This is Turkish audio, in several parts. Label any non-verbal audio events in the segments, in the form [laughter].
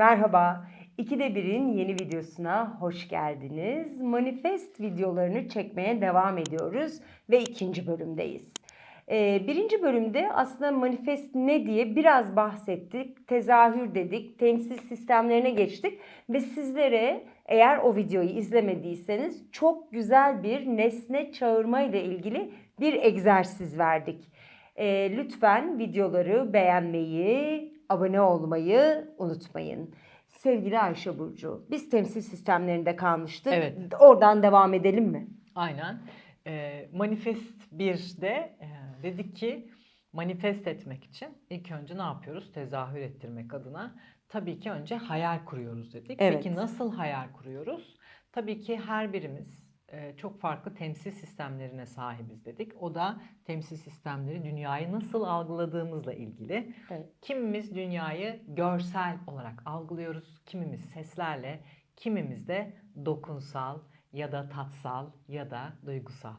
Merhaba. 2'de 1'in yeni videosuna hoş geldiniz. Manifest videolarını çekmeye devam ediyoruz ve ikinci bölümdeyiz. Ee, birinci bölümde aslında manifest ne diye biraz bahsettik. Tezahür dedik, temsil sistemlerine geçtik ve sizlere eğer o videoyu izlemediyseniz çok güzel bir nesne çağırma ile ilgili bir egzersiz verdik. Ee, lütfen videoları beğenmeyi, abone olmayı unutmayın. Sevgili Ayşe Burcu, biz temsil sistemlerinde kalmıştık. Evet. Oradan devam edelim mi? Aynen. Ee, manifest 1'de e, dedik ki manifest etmek için ilk önce ne yapıyoruz? Tezahür ettirmek adına. Tabii ki önce hayal kuruyoruz dedik. Evet. Peki nasıl hayal kuruyoruz? Tabii ki her birimiz e, çok farklı temsil sistemlerine sahibiz dedik. O da temsil sistemleri dünyayı nasıl algıladığımızla ilgili. Evet. Kimimiz dünyayı görsel olarak algılıyoruz, kimimiz seslerle, kimimiz de dokunsal ya da tatsal ya da duygusal.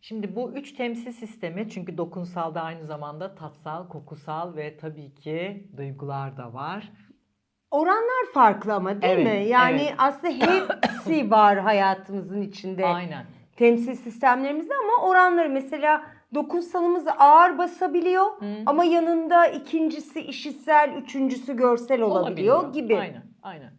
Şimdi bu üç temsil sistemi çünkü dokunsal da aynı zamanda tatsal, kokusal ve tabii ki duygular da var. Oranlar farklı ama değil Evet, mi? Yani evet. aslında hepsi [laughs] var hayatımızın içinde. Aynen. Temsil sistemlerimizde ama oranları mesela dokunsalımız ağır basabiliyor ama yanında ikincisi işitsel, üçüncüsü görsel olabiliyor, gibi. Aynen, aynen.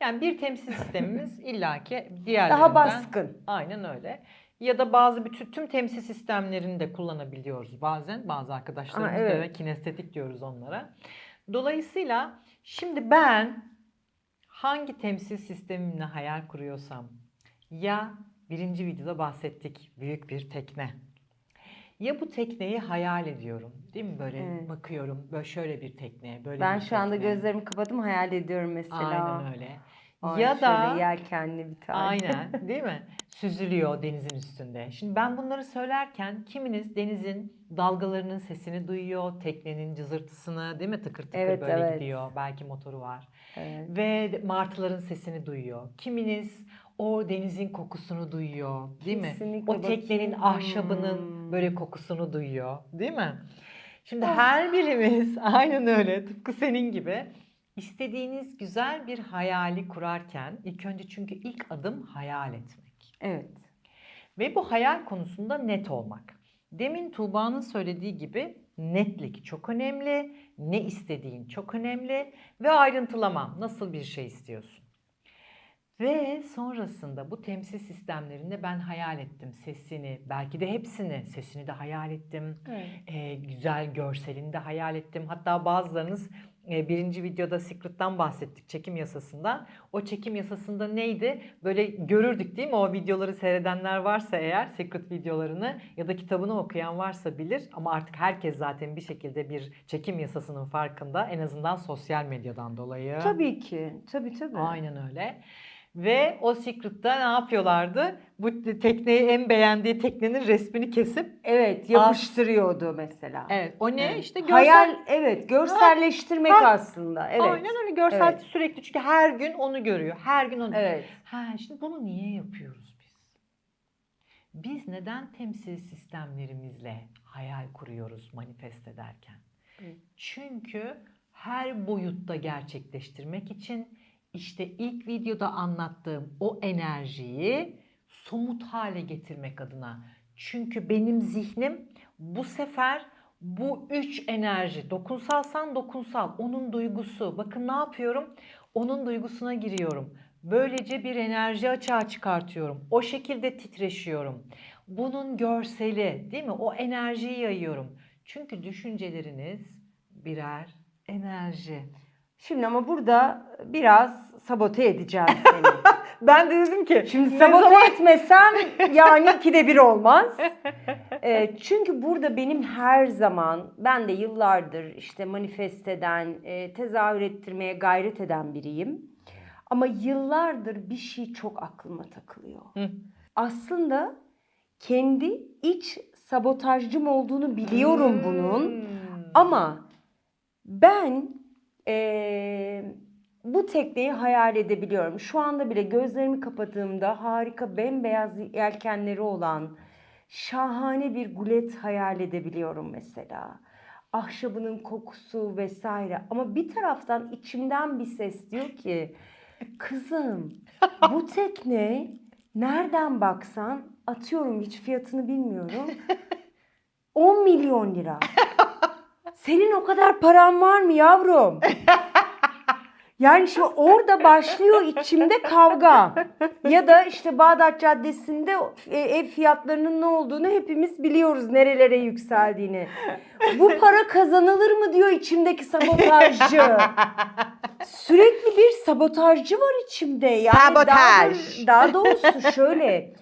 Yani bir temsil sistemimiz [laughs] illaki diğerlerinden Daha baskın. Aynen öyle. Ya da bazı bütün tüm temsil sistemlerini de kullanabiliyoruz bazen. Bazı arkadaşlarımız da evet. kinestetik diyoruz onlara. Dolayısıyla şimdi ben hangi temsil sistemimle hayal kuruyorsam ya birinci videoda bahsettik büyük bir tekne. Ya bu tekneyi hayal ediyorum. Değil mi böyle Evet. bakıyorum böyle şöyle bir tekne, böyle Ben şu anda tekne. gözlerimi kapadım hayal ediyorum mesela. Aynen öyle. Ay, ya da yelkenli bir tane. Aynen [laughs] değil mi? Süzülüyor denizin üstünde. Şimdi ben bunları söylerken kiminiz denizin dalgalarının sesini duyuyor, teknenin cızırtısını değil mi? Tıkır tıkır Evet, böyle evet. gidiyor. Belki motoru var. Evet. Ve martıların sesini duyuyor. Kiminiz o denizin kokusunu duyuyor değil mi? Kesinlikle O teknenin bakayım. ahşabının Hmm. böyle kokusunu duyuyor değil mi? Şimdi Ah. her birimiz [laughs] aynen öyle tıpkı senin gibi istediğiniz güzel bir hayali kurarken ilk önce çünkü ilk adım hayal etmek. Evet. Ve bu hayal konusunda net olmak. Demin Tuğba'nın söylediği gibi netlik çok önemli, ne istediğin çok önemli ve ayrıntılama nasıl bir şey istiyorsun. Ve sonrasında bu temsil sistemlerinde ben hayal ettim sesini, belki de hepsini, sesini de hayal ettim, evet. e, güzel görselini de hayal ettim. Hatta bazılarınız birinci videoda Secret'tan bahsettik çekim yasasından. O çekim yasasında neydi? Böyle görürdük değil mi? O videoları seyredenler varsa eğer Secret videolarını ya da kitabını okuyan varsa bilir. Ama artık herkes zaten bir şekilde bir çekim yasasının farkında. En azından sosyal medyadan dolayı. Tabii ki. Tabii tabii. Aynen öyle. Ve o Secret'ta ne yapıyorlardı? Bu tekneyi en beğendiği teknenin resmini kesip Evet, yapıştırıyordu mesela. Evet. O ne? Evet. İşte görsel. Hayal evet görselleştirmek Ha. aslında. Evet. Aynen öyle görsel Evet. sürekli çünkü her gün onu görüyor. Her gün onu. Evet. Ha şimdi bunu niye yapıyoruz biz? Biz neden temsil sistemlerimizle hayal kuruyoruz manifest ederken? Evet. Çünkü her boyutta gerçekleştirmek için işte ilk videoda anlattığım o enerjiyi somut hale getirmek adına. Çünkü benim zihnim bu sefer bu üç enerji, dokunsalsan dokunsal, onun duygusu. Bakın ne yapıyorum? Onun duygusuna giriyorum. Böylece bir enerji açığa çıkartıyorum. O şekilde titreşiyorum. Bunun görseli, değil mi? O enerjiyi yayıyorum. Çünkü düşünceleriniz birer enerji. Şimdi ama burada biraz sabote edeceğim seni. [laughs] Ben de dedim ki Şimdi sabote zaman- etmesem [laughs] yani ikide bir olmaz. [laughs] Ee, çünkü burada benim her zaman ben de yıllardır işte manifest eden, e, tezahür ettirmeye gayret eden biriyim. Ama yıllardır bir şey çok aklıma takılıyor. Hı. Aslında kendi iç sabotajcım olduğunu biliyorum bunun. Hmm. Ama ben eee, bu tekneyi hayal edebiliyorum. Şu anda bile gözlerimi kapadığımda harika bembeyaz yelkenleri olan şahane bir gulet hayal edebiliyorum mesela. ahşabının kokusu vesaire. Ama bir taraftan içimden bir ses diyor ki kızım bu [laughs] tekne nereden baksan atıyorum hiç fiyatını bilmiyorum [laughs] 10 milyon lira. Senin o kadar paran var mı yavrum? [laughs] Yani şimdi orada başlıyor içimde kavga. Ya da işte Bağdat Caddesi'nde e, ev fiyatlarının ne olduğunu hepimiz biliyoruz nerelere yükseldiğini. Bu para kazanılır mı diyor içimdeki sabotajcı. Sürekli bir sabotajcı var içimde. Yani Sabotaj. Daha, daha doğrusu şöyle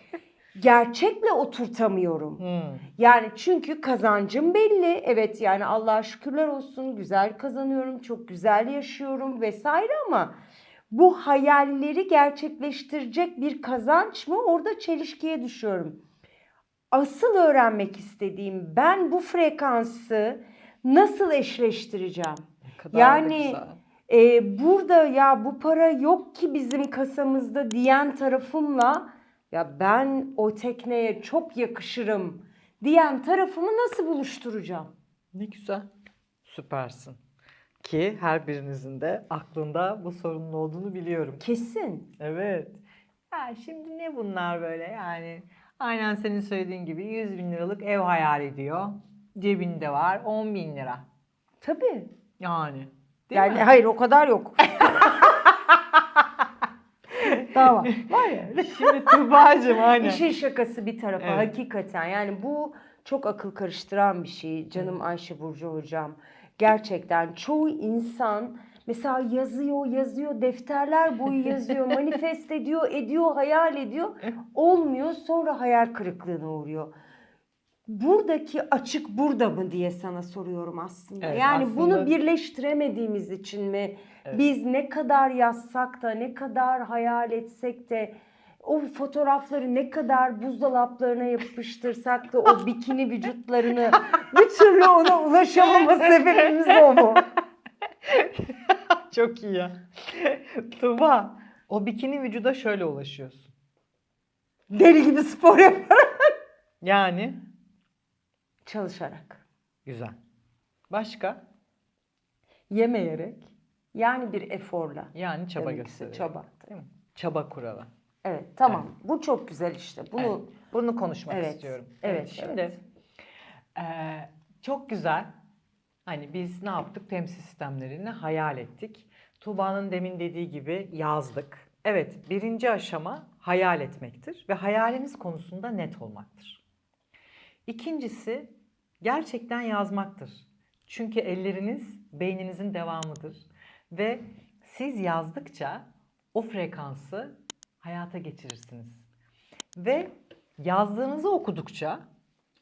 gerçekle oturtamıyorum. Hmm. Yani çünkü kazancım belli. Evet yani Allah'a şükürler olsun güzel kazanıyorum, çok güzel yaşıyorum vesaire ama bu hayalleri gerçekleştirecek bir kazanç mı? Orada çelişkiye düşüyorum. Asıl öğrenmek istediğim ben bu frekansı nasıl eşleştireceğim? Yani-. Ee, burada ya bu para yok ki bizim kasamızda diyen tarafımla ya ben o tekneye çok yakışırım diyen tarafımı nasıl buluşturacağım? Ne güzel. Süpersin. Ki her birinizin de aklında bu sorunun olduğunu biliyorum. Kesin. Evet. Ya şimdi ne bunlar böyle yani? Aynen senin söylediğin gibi 100 bin liralık ev hayal ediyor. Cebinde var 10 bin lira. Tabii. Yani. Değil yani mi? hayır o kadar yok. [laughs] tamam. [laughs] Var ya. Şimdi Tuğba'cığım aynen. İşin şakası bir tarafa Evet. hakikaten yani bu çok akıl karıştıran bir şey canım Ayşe Burcu hocam. Gerçekten çoğu insan mesela yazıyor yazıyor defterler boyu yazıyor [laughs] manifest ediyor ediyor hayal ediyor olmuyor sonra hayal kırıklığına uğruyor. Buradaki açık burada mı diye sana soruyorum aslında. Evet, yani aslında- bunu birleştiremediğimiz için mi Evet. biz ne kadar yazsak da ne kadar hayal etsek de o fotoğrafları ne kadar buzdolaplarına yapıştırsak da o bikini vücutlarını [laughs] bir türlü ona ulaşamama sebebimiz o mu? [laughs] Çok iyi ya. Tuğba o bikini vücuda şöyle ulaşıyorsun. Deli gibi spor yaparak. Yani Çalışarak, güzel. Başka? yemeyerek, yani bir eforla. Yani çaba gösteriyor. çaba. Değil mi? Çaba kuralı. Evet tamam bu çok güzel işte. Bunu Evet, Bunu konuşmak Evet, istiyorum. evet, Şimdi evet. eee, çok güzel. Hani biz ne yaptık? Temsil sistemlerini hayal ettik. Tuğba'nın demin dediği gibi yazdık. Evet, birinci aşama hayal etmektir ve hayaliniz konusunda net olmaktır. İkincisi gerçekten yazmaktır. Çünkü elleriniz beyninizin devamıdır ve siz yazdıkça o frekansı hayata geçirirsiniz. Ve yazdığınızı okudukça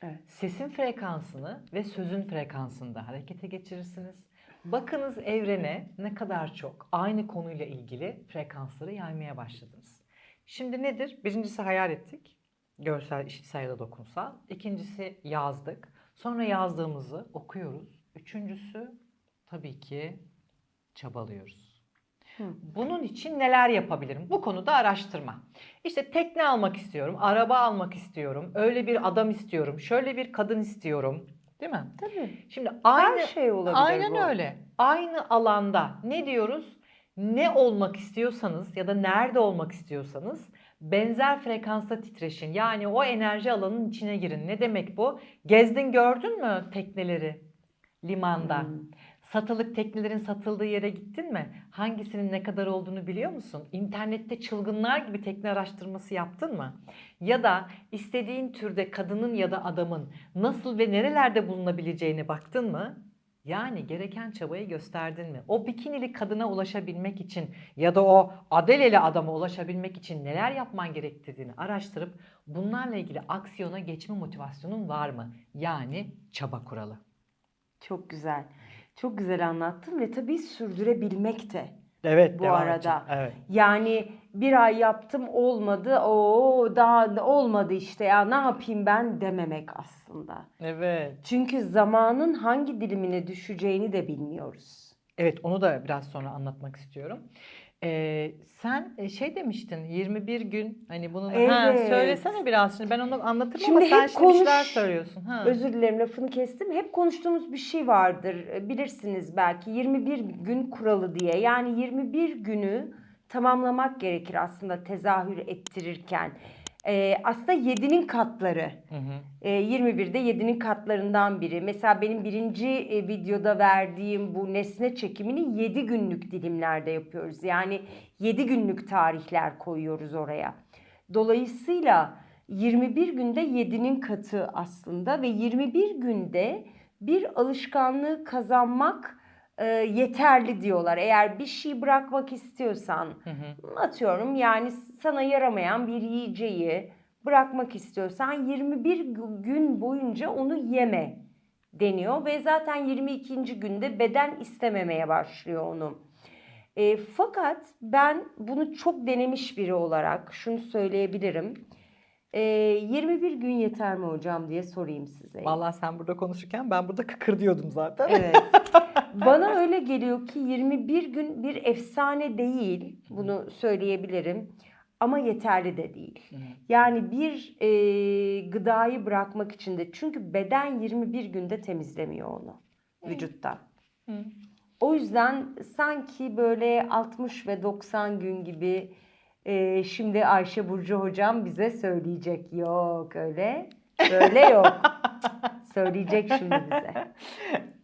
Evet. sesin frekansını ve sözün frekansını da harekete geçirirsiniz. Bakınız evrene ne kadar çok aynı konuyla ilgili frekansları yaymaya başladınız. Şimdi nedir? Birincisi hayal ettik. Görsel, işitsel ya da dokunsal. İkincisi yazdık. Sonra yazdığımızı okuyoruz. Üçüncüsü tabii ki çabalıyoruz. Hı. Bunun için neler yapabilirim? Bu konuda araştırma. İşte tekne almak istiyorum, araba almak istiyorum, öyle bir adam istiyorum, şöyle bir kadın istiyorum. Değil mi? tabii. Şimdi aynı Her şey olabilir aynen bu. öyle. Aynı alanda ne diyoruz? Ne olmak istiyorsanız ya da nerede olmak istiyorsanız benzer frekansta titreşin. Yani o enerji alanının içine girin. Ne demek bu? Gezdin gördün mü tekneleri limanda? Hmm. Satılık teknelerin satıldığı yere gittin mi? Hangisinin ne kadar olduğunu biliyor musun? İnternette çılgınlar gibi tekne araştırması yaptın mı? Ya da istediğin türde kadının ya da adamın nasıl ve nerelerde bulunabileceğine baktın mı? Yani gereken çabayı gösterdin mi? O bikinili kadına ulaşabilmek için ya da o adeleli adama ulaşabilmek için neler yapman gerektiğini araştırıp bunlarla ilgili aksiyona geçme motivasyonun var mı? Yani çaba kuralı. Çok güzel. Çok güzel anlattın ve tabii sürdürebilmek de. Evet, Bu arada. edeceğim. Evet. Yani bir ay yaptım olmadı. O daha da olmadı işte ya ne yapayım ben dememek aslında. Evet. Çünkü zamanın hangi dilimine düşeceğini de bilmiyoruz. Evet, onu da biraz sonra anlatmak istiyorum. Ee, sen e, şey demiştin 21 gün hani bunu ha, Evet. söylesene biraz şimdi ben onu anlatırım Şimdi ama sen hep şimdi bir şeyler konuş- söylüyorsun. Ha. Özür dilerim lafını kestim. Hep konuştuğumuz bir şey vardır. E, Bilirsiniz belki 21 gün kuralı diye. Yani 21 günü tamamlamak gerekir aslında tezahür ettirirken. E, aslında 7'nin katları. Hı hı. E, 21'de 7'nin katlarından biri. Mesela benim birinci e, videoda verdiğim bu nesne çekimini 7 günlük dilimlerde yapıyoruz. Yani 7 günlük tarihler koyuyoruz oraya. Dolayısıyla 21 günde 7'nin katı aslında ve 21 günde bir alışkanlığı kazanmak e, yeterli diyorlar. Eğer bir şey bırakmak istiyorsan Hı hı. atıyorum yani sana yaramayan bir yiyeceği bırakmak istiyorsan 21 gü- gün boyunca onu yeme deniyor ve zaten 22. günde beden istememeye başlıyor onu. E, fakat ben bunu çok denemiş biri olarak şunu söyleyebilirim. E, 21 gün yeter mi hocam diye sorayım size. Vallahi sen burada konuşurken ben burada kıkır diyordum zaten. Evet. [laughs] Bana öyle geliyor ki 21 gün bir efsane değil. Bunu söyleyebilirim. Ama yeterli de değil. Yani bir e, gıdayı bırakmak için de çünkü beden 21 günde temizlemiyor onu vücuttan. O yüzden sanki böyle 60 ve 90 gün gibi e, şimdi Ayşe Burcu hocam bize söyleyecek. Yok öyle. Böyle yok. [laughs] söyleyecek şimdi bize.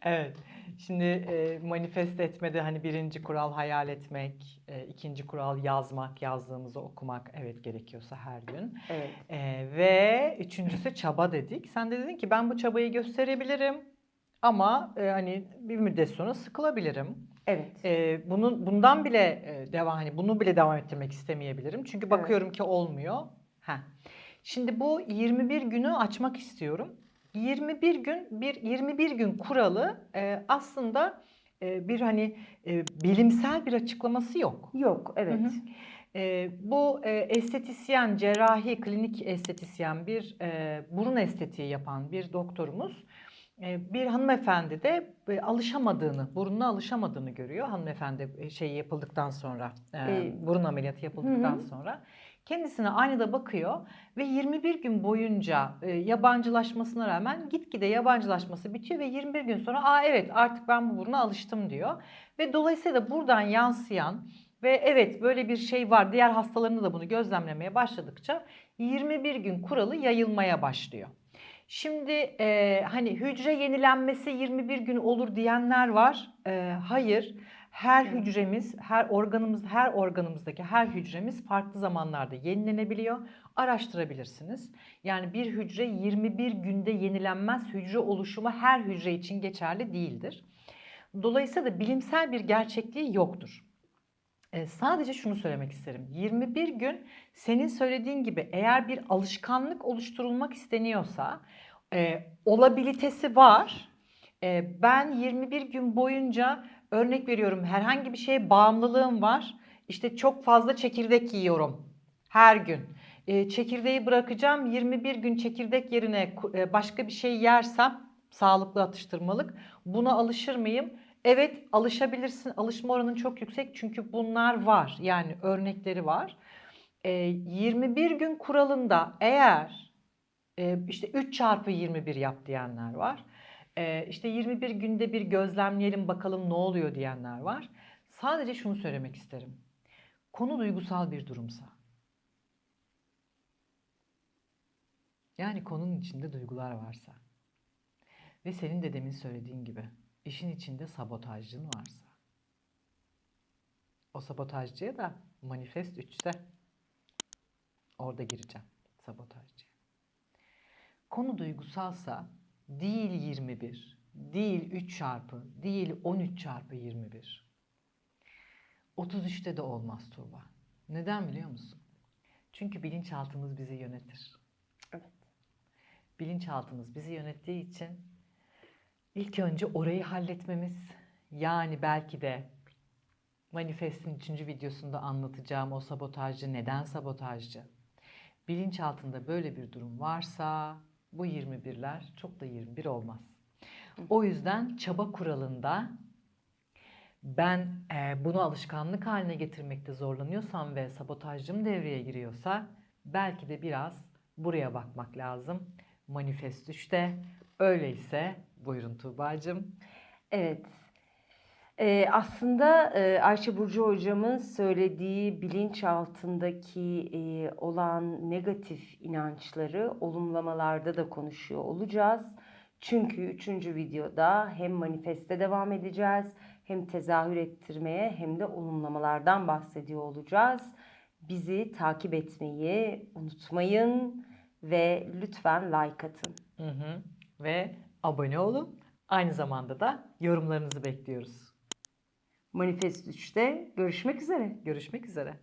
Evet. Şimdi e, manifest etmede hani birinci kural hayal etmek, e, ikinci kural yazmak, yazdığımızı okumak evet gerekiyorsa her gün. Evet. E, ve üçüncüsü çaba dedik. Sen de dedin ki ben bu çabayı gösterebilirim ama e, hani bir müddet sonra sıkılabilirim. Evet. E, bunun bundan bile e, devam hani bunu bile devam ettirmek istemeyebilirim. Çünkü Evet. bakıyorum ki olmuyor. Heh. Şimdi bu 21 günü açmak istiyorum. 21 gün bir 21 gün kuralı e, aslında e, bir hani e, bilimsel bir açıklaması yok. Yok evet. Hı hı. E, bu e, estetisyen, cerrahi, klinik estetisyen bir e, burun estetiği yapan bir doktorumuz bir hanımefendi de e, alışamadığını, burnuna alışamadığını görüyor. Hanımefendi e, şeyi yapıldıktan sonra, e, E, burun ameliyatı yapıldıktan hı. sonra kendisine aynada bakıyor ve 21 gün boyunca e, yabancılaşmasına rağmen gitgide yabancılaşması bitiyor ve 21 gün sonra aa evet artık ben bu buruna alıştım diyor. Ve dolayısıyla buradan yansıyan ve evet böyle bir şey var diğer hastalarında da bunu gözlemlemeye başladıkça 21 gün kuralı yayılmaya başlıyor. Şimdi e, hani hücre yenilenmesi 21 gün olur diyenler var. E, hayır. Her Evet. hücremiz, her organımız, her organımızdaki her hücremiz farklı zamanlarda yenilenebiliyor. Araştırabilirsiniz. Yani bir hücre 21 günde yenilenmez. Hücre oluşumu her hücre için geçerli değildir. Dolayısıyla da bilimsel bir gerçekliği yoktur. E, sadece şunu söylemek isterim. 21 gün senin söylediğin gibi eğer bir alışkanlık oluşturulmak isteniyorsa e, olabilitesi var. E, ben 21 gün boyunca örnek veriyorum herhangi bir şeye bağımlılığım var. İşte çok fazla çekirdek yiyorum her gün. E, çekirdeği bırakacağım 21 gün çekirdek yerine e, başka bir şey yersem sağlıklı atıştırmalık buna alışır mıyım? Evet alışabilirsin. Alışma oranın çok yüksek çünkü bunlar var. Yani örnekleri var. E, 21 gün kuralında eğer e, işte 3 çarpı 21 yap diyenler var. E, işte 21 günde bir gözlemleyelim bakalım ne oluyor diyenler var. Sadece şunu söylemek isterim. Konu duygusal bir durumsa. Yani konunun içinde duygular varsa ve senin de demin söylediğin gibi işin içinde sabotajcın varsa o sabotajcıya da manifest 3'te orada gireceğim sabotajcıya. Konu duygusalsa değil 21, değil 3 çarpı, değil 13 çarpı 21. 33'te de olmaz Tuğba. Neden biliyor musun? Çünkü bilinçaltımız bizi yönetir. Evet. Bilinçaltımız bizi yönettiği için ilk önce orayı halletmemiz yani belki de Manifest'in 3. videosunda anlatacağım o sabotajcı neden sabotajcı? Bilinçaltında böyle bir durum varsa bu 21'ler çok da 21 olmaz. O yüzden çaba kuralında Ben e, bunu alışkanlık haline getirmekte zorlanıyorsam ve sabotajcım devreye giriyorsa belki de biraz buraya bakmak lazım. Manifest 3'te. Öyleyse buyurun Tuğba'cığım. Evet. Ee, aslında e, Ayşe Burcu hocamın söylediği bilinçaltındaki e, olan negatif inançları olumlamalarda da konuşuyor olacağız. Çünkü üçüncü videoda hem manifeste devam edeceğiz, hem tezahür ettirmeye hem de olumlamalardan bahsediyor olacağız. Bizi takip etmeyi unutmayın ve lütfen like atın. Hı hı. Ve abone olun. Aynı zamanda da yorumlarınızı bekliyoruz. Manifest 3'te görüşmek üzere. Görüşmek üzere.